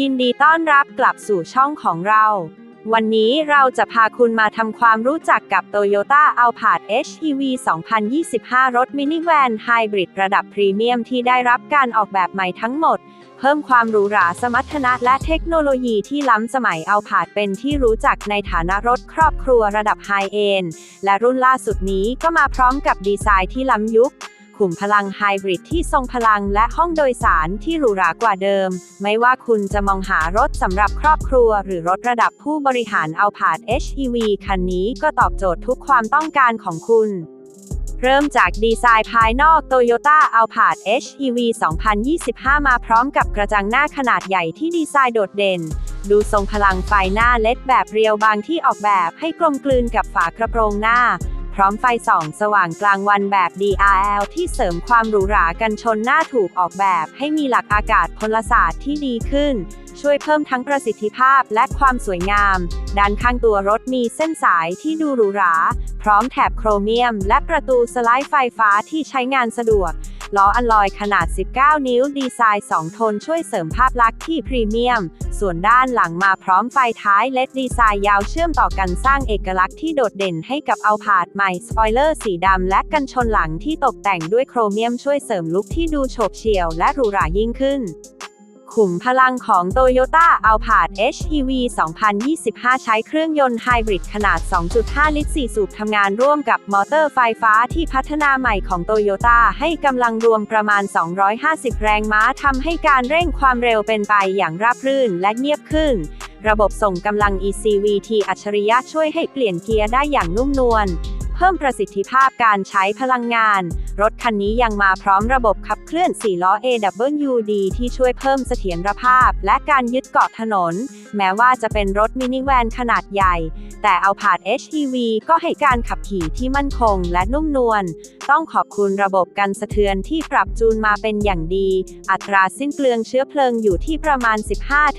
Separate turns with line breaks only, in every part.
ยินดีต้อนรับกลับสู่ช่องของเรา วันนี้เราจะพาคุณมาทำความรู้จักกับ Toyota a l p a r d HEV 2025 รถมินิแวนไฮบริดระดับพรีเมียมที่ได้รับการออกแบบใหม่ทั้งหมด เพิ่มความหรูหราสมรรถนะและเทคโนโลยีที่ล้ำสมัยเอาผาดเป็นที่รู้จักในฐานะรถครอบครัวระดับไฮเอนและรุ่นล่าสุดนี้ก็มาพร้อมกับดีไซน์ที่ล้ำยุค ขุมพลังไฮบริดที่ทรงพลังและห้องโดยสารที่หรูหรากว่าเดิม ไม่ว่าคุณจะมองหารถสำหรับครอบครัว หรือรถระดับผู้บริหารเอาผาด HEV คันนี้ก็ตอบโจทย์ทุกความต้องการของคุณเริ่มจากดีไซน์ภายนอก Toyota Alphard HEV 2025 มาพร้อมกับกระจังหน้าขนาดใหญ่ที่ดีไซน์โดดเด่น ดูทรงพลังไฟหน้าเล็ดแบบเรียวบางที่ออกแบบให้กลมกลืนกับฝากระโปรงหน้า พร้อมไฟส่องสว่างกลางวันแบบ DRL ที่เสริมความหรูหรากันชนหน้าถูกออกแบบ ให้มีหลักอากาศพลศาสตร์ที่ดีขึ้น ช่วยเพิ่มทั้งประสิทธิภาพและความสวยงาม ด้านข้างตัวรถมีเส้นสายที่ดูหรูหรา พร้อมแถบโครเมียม และประตูสไลด์ไฟฟ้าที่ใช้งานสะดวก ล้ออัลลอยขนาด 19 นิ้ว ดีไซน์ 2 โทนช่วยเสริมภาพลักษณ์ที่พรีเมียม ส่วนด้านหลังมาพร้อมไฟท้ายเลดดีไซน์ยาวเชื่อมต่อกันสร้างเอกลักษณ์ที่โดดเด่นให้กับเอาผาดใหม่ สปอยเลอร์สีดำและกันชนหลังที่ตกแต่งด้วยโครเมียมช่วยเสริมลุคที่ดูโฉบเฉี่ยวและหรูหรายิ่งขึ้น ขุมพลังของ Toyota a l p a r d HEV 2025 ใช้เครื่องยนต์ไฮบริดขนาด 2.5 ลิตร 4 สูบทำงานร่วมกับมอเตอร์ไฟฟ้าที่พัฒนาใหม่ของ Toyota ให้กำลังรวมประมาณ 250 แรงม้าทำให้การเร่งความเร็วเป็นไปอย่างราบรื่นและเงียบขึ้น ระบบส่งกำลัง ECVT อัจฉริยะช่วยให้เปลี่ยนเกียร์ได้อย่างนุ่มนวล เพิ่มประสิทธิภาพการใช้พลังงาน รถคันนี้ยังมาพร้อมระบบขับเคลื่อน 4 ล้อ AWD ที่ช่วยเพิ่มเสถียรภาพ และการยึดเกาะถนน แม้ว่าจะเป็นรถมินิแวนขนาดใหญ่ แต่เอาผาด HEV ก็ให้การขับขี่ที่มั่นคงและนุ่มนวล ต้องขอบคุณระบบกันสะเทือนที่ปรับจูนมาเป็นอย่างดี อัตราสิ้นเปลืองเชื้อเพลิงอยู่ที่ประมาณ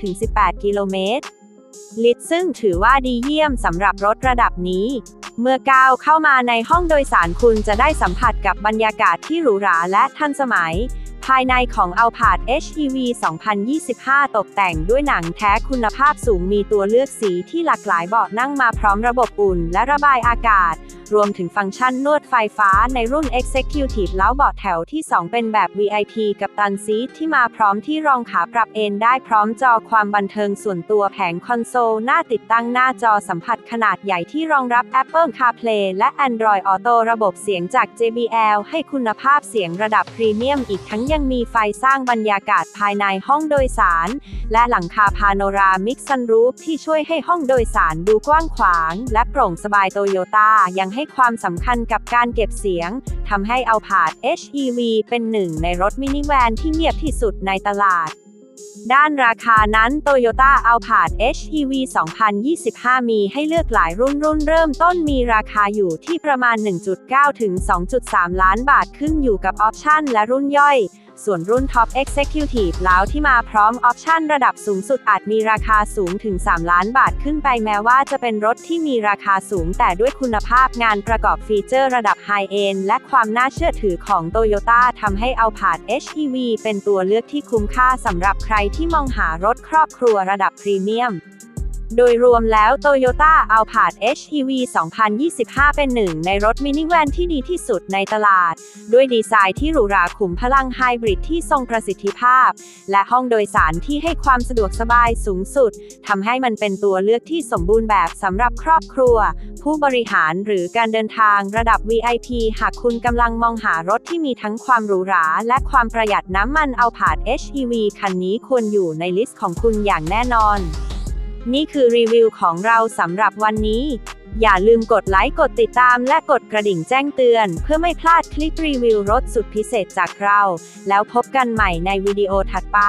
15-18 กิโลเมตร ลิตรซึ่งถือว่าดีเยี่ยมสำหรับรถระดับนี้ เมื่อก้าวเข้ามาในห้องโดยสารคุณจะได้สัมผัสกับบรรยากาศที่หรูหราและทันสมัย ภายในของ Alphard HEV 2025 ตกแต่งด้วยหนังแท้คุณภาพสูงมีตัวเลือกสีที่หลากหลายเบาะนั่งมาพร้อมระบบอุ่นและระบายอากาศ รวมถึงฟังก์ชันนวดไฟฟ้าในรุ่น Executive แล้วเบาะแถวที่ 2 เป็นแบบ VIP กับตันซีทที่มาพร้อมที่รองขาปรับเอนได้พร้อมจอความบันเทิงส่วนตัวแผงคอนโซลหน้าติดตั้งหน้าจอสัมผัสขนาดใหญ่ที่รองรับ Apple CarPlay และ Android Auto ระบบเสียงจาก JBL ให้คุณภาพเสียงระดับพรีเมียมอีกทั้งยังมีไฟสร้างบรรยากาศภายในห้องโดยสาร และหลังคาพาโนรามิกซันรูฟที่ช่วยให้ห้องโดยสารดูกว้างขวาง และโปร่งสบายโตโยต้ายังให้ความสำคัญกับการเก็บเสียง ทำให้เอาผาด HEV เป็นหนึ่งในรถมินิแวนที่เงียบที่สุดในตลาด ด้านราคานั้น Toyota a l p a r d HEV 2025 มีให้เลือกหลายรุ่นรุ่นเริ่มต้นมีราคาอยู่ที่ประมาณ 1.9 ถึง 2.3 ล้านบาทขึ้นอยู่กับออปชันและรุ่นย่อย ส่วนรุ่น Top Executive แล้วที่มาพร้อมออปชันระดับสูงสุดอาจมีราคาสูงถึง 3 ล้านบาทขึ้นไปแม้ว่าจะเป็นรถที่มีราคาสูงแต่ด้วยคุณภาพงานประกอบฟีเจอร์ระดับไฮเอนและความน่าเชื่อถือของ Toyota ทำให้เอาผาด HEV เป็นตัวเลือกที่คุ้มค่าสำหรับใครที่มองหารถครอบครัวระดับพรีเมียม โดยรวมแล้ว Toyota a l p a r d HEV 2025 เป็นหนึ่งในรถมินิแวนที่ดีที่สุดในตลาด ด้วยดีไซน์ที่หรูหราขุมพลังไฮบริดที่ทรงประสิทธิภาพ และห้องโดยสารที่ให้ความสะดวกสบายสูงสุดทำให้มันเป็นตัวเลือกที่สมบูรณ์แบบสำหรับครอบครัว ผู้บริหารหรือการเดินทางระดับ VIP หากคุณกำลังมองหารถที่มีทั้งความหรูหราและความประหยัดน้ำมันเอาผาด HEV คันนี้ควรอยู่ในลิสต์ของคุณอย่างแน่นอน นี่คือรีวิวของเราสำหรับวันนี้ อย่าลืมกดไลค์กดติดตามและกดกระดิ่งแจ้งเตือน เพื่อไม่พลาดคลิปรีวิวรถสุดพิเศษจากเรา แล้วพบกันใหม่ในวิดีโอถัดไป